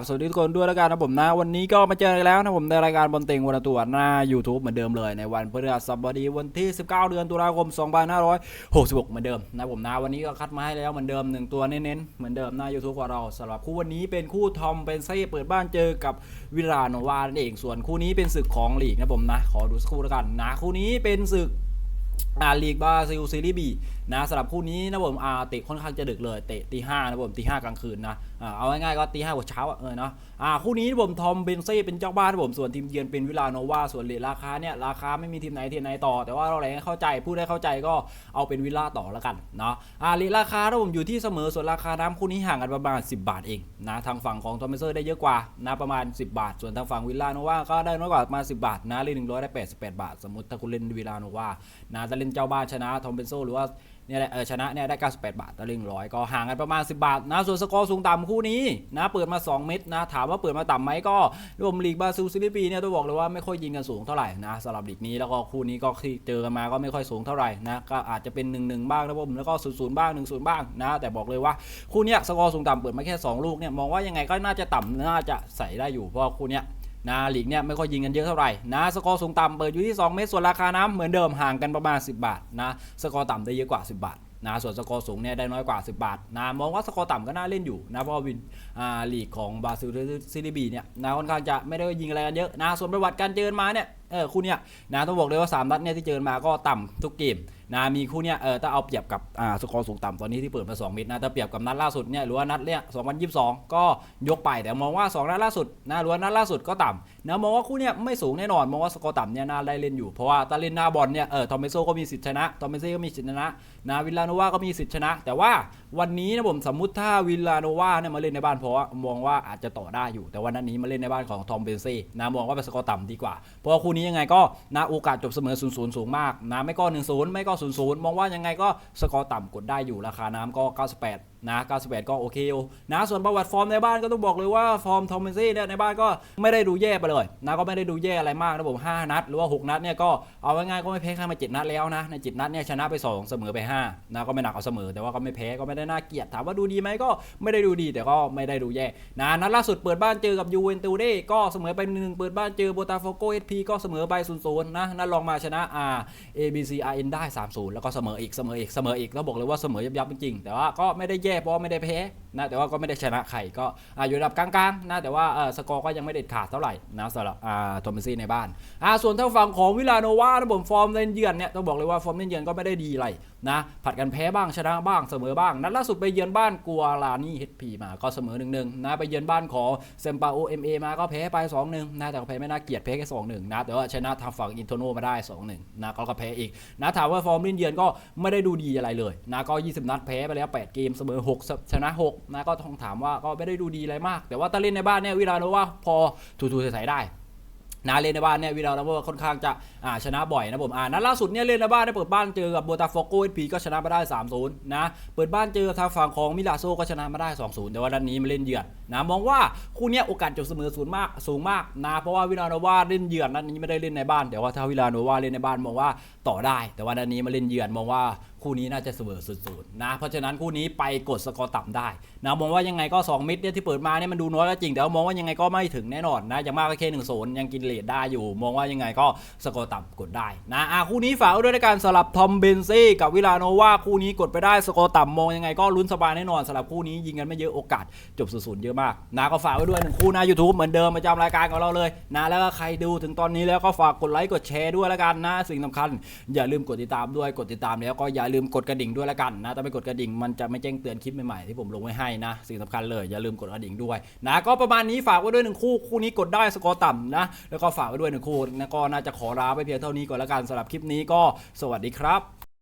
ับสวัสดีทุกคนด้วยแล้วกันนะผมนะ วันนี้ก็มาเจอกันแล้วนะผมในรายการบอลเต็งวันตัวหน้า YouTube เหมือนเดิมเลยในวันพฤหัสบดีวันที่ 19 เดือนตุลาคม 2566 เหมือนเดิมนะผมนะวันนี้ก็คัดมาให้แล้วเหมือนเดิมหนึ่งตัวเน้นๆเหมือนเดิมหน้า YouTube ของเราสำหรับคู่วันนี้เป็นคู่ทอมเป็นไส้เปิดบ้านเจอกับวิลาโนวานั่นเองส่วนคู่นี้เป็นศึกของลีกนะผมนะขอดูสักครู่แล้วกันนะคู่นี้เป็นศึก อาลีกบราซิลซีรีส์บีนะสำหรับคู่นี้นะผมอาเตะค่อนข้างจะดึกเลยเตะตีห้านะผมตีห้ากลางคืนนะอ่าเอาง่ายๆก็ตีห้าหัวเช้าเออเนาะอ่าคู่นี้ผมทอมเบนเซ่เป็นเจ้าบ้านผมส่วนทีมเยือนเป็นวิลาโนวาส่วนเลราคาเนี่ยราคาไม่มีทีมไหนทีมไหนต่อ แต่ว่าเราอะไรเข้าใจพูดให้เข้าใจก็เอาเป็นวิลล่าต่อแล้วกันเนาะอ่าเลราคาผมอยู่ที่เสมอส่วนราคาน้ำคู่นี้ห่างกันประมาณ 10 บาทเองนะทางฝั่งของทอมเบนเซ่ได้เยอะกว่านะประมาณ 10 บาท ส่วนทางฝั่งวิลลาโนวาก็ได้น้อยกว่าประมาณ10 บาทนะเลทหนึ่งร้อยได้88บาท สมมติถ้าคุณเล่นวิลลาโนวานะจะเล่นเจ้าบ้านชนะทอมเบนโซหรือว่าเนี่ยแหละชนะเนี่ยได้ 98 บาทตะลิงร้อยก็ห่างกันประมาณ 10 บาทนะ ส่วนสกอร์สูงต่ำคู่นี้นะเปิดมา 2 เม็ดนะ ถามว่าเปิดมาต่ำไหมก็รวมลีกบราซิลซีรีส์บีเนี่ยต้องบอกเลยว่าไม่ค่อยยิงกันสูงเท่าไหร่นะสำหรับลีกนี้แล้วก็คู่นี้ก็เจอกันมาก็ไม่ค่อยสูงเท่าไหร่นะก็อาจจะเป็น 1-1 บ้างนะผมแล้วก็ 0 0 บ้าง 1-0 บ้างนะแต่บอกเลยว่าคู่นี้สกอร์สูงต่ำเปิดมาแค่ 2 ลูกเนี่ยมองว่ายังไงก็น่าจะต่ำน่าจะใส่ได้อยู่เพราะคู่นี้ นะลีกเนี่ยไม่ค่อยยิงกันเยอะเท่าไหร่นะสกอร์สูงต่ำเปิดอยู่ที่ 2 เมตรส่วนราคาน้ำเหมือนเดิมห่างกันประมาณ 10 บาทนะสกอร์ต่ำได้เยอะกว่า 10 บาทนะส่วนสกอร์สูงเนี่ยได้น้อยกว่า 10 บาทนะมองว่าสกอร์ต่ำก็น่าเล่นอยู่นะเพราะวินอ่าลีกของบราซิลซีรีบีเนี่ยนะค่อนข้างจะไม่ได้ยิงอะไรกันเยอะนะส่วนประวัติการเจอมาเนี่ยเออคู่เนี้ยนะต้องบอกเลยว่า 3 นัดเนี่ยที่เจอมาก็ต่ำทุกเกม นะมีคู่เนี้ยเออถ้าเอาเปรียบกับอ่าสกอร์สูงต่ำตอนนี้ที่เปิดมา 2 เมตรนะถ้าเปรียบกับนัดล่าสุดเนี่ยหรือว่านัดเนี่ย2022 ก็ยกไปแต่มองว่า 2 นัดล่าสุดนะหรือว่านัดล่าสุดก็ต่ำนะมองว่าคู่เนี้ยไม่สูงแน่นอนมองว่าสกอร์ต่ำเนี่ยน่าได้เล่นอยู่เพราะว่าตาเล่นหน้าบอลเนี่ยเออทอมเมโซก็มีสิทธิชนะทอมเมโซก็มีสิทธิชนะนะวิลลาโนวาก็มีสิทธิชนะ แต่ว่าวันนี้นะผมสมมุติถ้าวิลลาโนวาเนี่ยมาเล่นในบ้านเพราะว่ามองว่าอาจจะต่อได้อยู่ แต่วันนั้นนี้มาเล่นในบ้านของทอมเบนเซ่นะมองว่าเป็นสกอร์ต่ำดีกว่าเพราะว่าคู่นี้ยังไงก็นะโอกาสจบเสมอ0 0สูงมากนะไม่ก็1 0ไม่ก็0 0 มองว่ายังไงก็สกอร์ต่ำกดได้อยู่ราคาน้ำก็ 98 นะ98ก็โอเคอยู่นะส่วนประวัติฟอร์มในบ้านก็ต้องบอกเลยว่าฟอร์มทอมเบนเซ่เนี่ยในบ้านก็ไม่ได้ดูแย่ไปเลยนะก็ไม่ได้ดูแย่อะไรมากนะผม5นัด หรือว่า 6 นัดเนี่ยก็เอาง่ายๆก็ไม่แพ้ใครมา7นัดแล้วนะใน7นัดเนี่ยชนะไป 2 เสมอไป5นะก็ไม่หนักเอาเสมอ แต่ว่าก็ไม่แพ้ก็ไม่ได้น่าเกลียดถามว่าดูดีไหมก็ไม่ได้ดูดีแต่ก็ไม่ได้ดูแย่นะนัดล่าสุดเปิดบ้านเจอกับยูเวนตูเด้ก็เสมอไปหนึ่งเปิดบ้านเจอโบตาโฟโกเอสพีก็เสมอไป0 0นะนัดลองมาชนะอ่า ABCRN ได้3-0 แล้วก็เสมออีกเสมออีกเสมออีกแล้วบอกเลยว่าเสมอยับยับจริงๆแต่ว่าก็ไม่ได้แยก้เพราะไม่ได้แพ้นะแต่ว่าก็ไม่ได้ชนะใครก็ออยู่ระดับกลางๆนะแต่ว่าสกอร์ก็ยังไม่เด็ดขาดเท่าไหร่นะสำหรับอ่าทมเบนซี่ในบ้านส่วนทางฝั่งของวิลาโนวานะผมฟอร์มเล่นเยือนเนี่ยต้องบอกเลยว่าฟอร์มเล่นเยือนก็ไม่ได้ดีอะไรนะผัดกันแพ้บ้างชนะบ้างเสมอบ้าง นัดล่าสุดไปเยือนบ้านกัวลานี่เฮดพีมาก็เสมอหนึ่งหนึ่งนะไปเยือนบ้านของเซมปาโอเอ็มเอมาก็แพ้ไป2อหนึ่งนะแต่ก็แพ้ไม่น่าเกลียดแพ้แค่สองหนึ่งนะแต่ว่าชนะทางฝั่งอินโทโนมาได้2อหนึ่งนะก็ก็แพ้อีกนะถามว่าฟอร์มเล่นเยือนก็ไม่ได้ดูดีอะไรเลยนะก็ 20 นัดแพ้ไปแล้ว 8 เกมเสมอ 6 ชนะ 6นะก็ต้องถามว่าก็ไม่ได้ดูดีอะไรมาก แต่ว่าถ้าเล่นในบ้านเนี่ยวิลาโนว่าพอถูๆใส่ๆได้นะเล่นในบ้านเนี่ยวิลาโนว่าค่อนข้างจะอ่าชนะบ่อยนะผมอ่านัดล่าสุดเนี่ยเล่นในบ้านได้เปิดบ้านเจอกับโบตาฟโกเอพีก็ชนะมาได้3-0นย์นะเปิดบ้านเจอทางฝั่งของมิลาโซก็ชนะมาได้2-0แต่ว่าด้านนี้มาเล่นเยือนนะมองว่าคู่เนี้ยโอกาสจบเสมอสูงมากสูงมากนะเพราะว่าวิลาโนวาเล่นเยือนนัดนี้ไม่ได้เล่นในบ้านแต่ว่าถ้าวิลาโนวาเล่นในบ้านมองว่าต่อได้ แต่ว่าด้านนี้มาเล่นเยือนมองว่าคู่นี้น่าจะเสมอศูนย์ๆนะ เพราะฉะนั้นคู่นี้ไปกดสกอร์ต่ำได้นะมองว่ายังไงก็ 2 มิดเนี่ยที่เปิดมาเนี่ยมันดูน้อยก็จริงแต่ว่ามองว่ายังไงก็ไม่ถึงแน่นอนนะอย่างมากก็แค่หนึ่งศูนย์ยังกินเลทได้อยู่ มองว่ายังไงก็สกอร์ต่ำกดได้นะอะคู่นี้ฝากไว้ด้วยในการสลับทอมเบนซี่กับวิลาโนวาคู่นี้กดไปได้สกอร์ต่ำมองยังไงก็ลุ้นสบายแน่นอนสำหรับคู่นี้ยิงกันไม่เยอะโอกาสจบศูนย์ๆเยอะมากนะก็ฝากไว้ด้วยหนึ่งคู่หน้า YouTube เหมือนเดิมประจำรายการของเราเลยนะแล้วก็ใครดูถึงตอนนี้แล้วก็ฝากกดไลค์กดแชร์ด้วยแล้วกันนะสิ่งสำคัญ อย่าลืมกดติดตามด้วยกดติดตามแล้วก็อย่าลืมกดกระดิ่งด้วยละกันนะถ้าไม่กดกระดิ่งมันจะไม่แจ้งเตือนคลิปใหม่ๆที่ผมลงไว้ให้นะสิ่งสำคัญเลยอย่าลืมกดกระดิ่งด้วยนะก็ประมาณนี้ฝากไว้ด้วยหนึ่งคู่คู่นี้กดได้สกอร์ต่ำนะแล้วก็ฝากไว้ด้วยหนึ่งคู่นะก็น่าจะขอลาไปเพียงเท่านี้ก่อนละกันสำหรับคลิปนี้ก็สวัสดีครับ